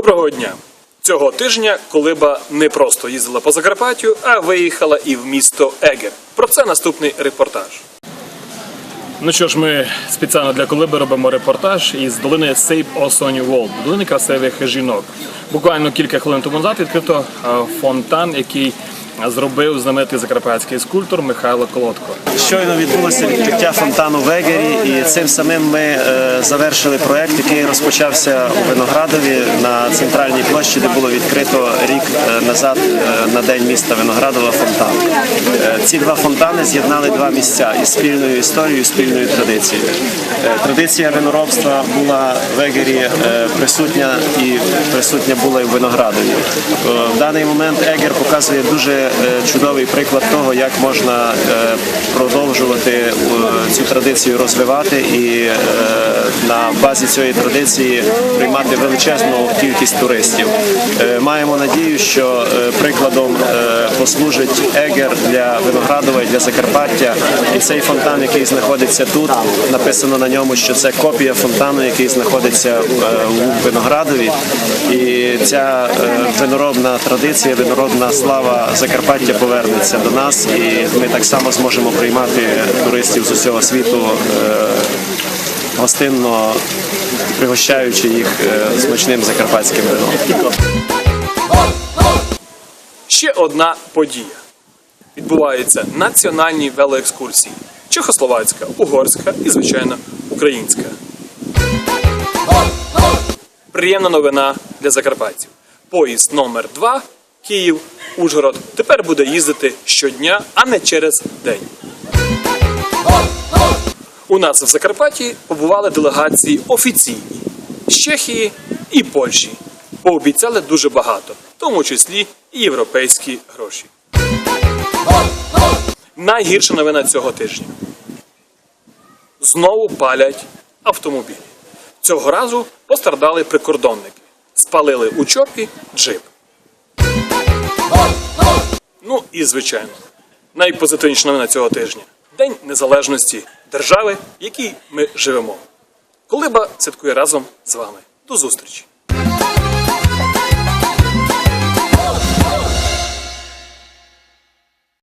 Доброго дня! Цього тижня Колиба не просто їздила по Закарпаттю, а виїхала і в місто Егер. Про це наступний репортаж. Ну що ж, ми спеціально для Колиби робимо репортаж із долини Сейп Осоні Волд, долини красивих жінок. Буквально кілька хвилин тому назад відкрито е, фонтан, який зробив знаменитий закарпатський скульптор Михайло Колодко. Щойно відбулося відкриття фонтану в Егері, і цим самим ми е, завершили проект, який розпочався у Виноградові на центральній площі, де було відкрито рік е, назад е, на день міста Виноградова фонтан. Ці два фонтани з'єднали два місця із спільною історією, спільною традицією. Традиція виноробства була в Егері е, присутня і присутня була і в Виноградові. В даний момент Егер показує дуже чудовий приклад того, як можна е, продовжувати е, цю традицію розвивати і е, на базі цієї традиції приймати величезну кількість туристів. Е, Маємо надію, що е, прикладом е, послужить Егер для Виноградова і для Закарпаття. І цей фонтан, який знаходиться тут, написано на ньому, що це копія фонтану, який знаходиться е, у Виноградові. І ця е, виноробна традиція, виноробна слава Закарпаття повернеться до нас, і ми так само зможемо приймати туристів з усього світу е, гостинно пригощаючи їх смачним закарпатським вином. Ще одна подія. Відбуваються національні велоекскурсії: чехословацька, угорська і, звичайно, українська. Приємна новина для закарпатців. Поїзд номер 2 Київ, Ужгород тепер буде їздити щодня, а не через день. У нас в Закарпатті побували делегації офіційні з Чехії і Польщі. Пообіцяли дуже багато, тому числі і європейські гроші. Найгірша новина цього тижня. Знову палять автомобілі. Цього разу постраждали прикордонники. Спалили у чопі джип. Ну і звичайно, найпозитивніша новина цього тижня День Незалежності держави, в якій ми живемо. Колиба святкує разом з вами. До зустрічі!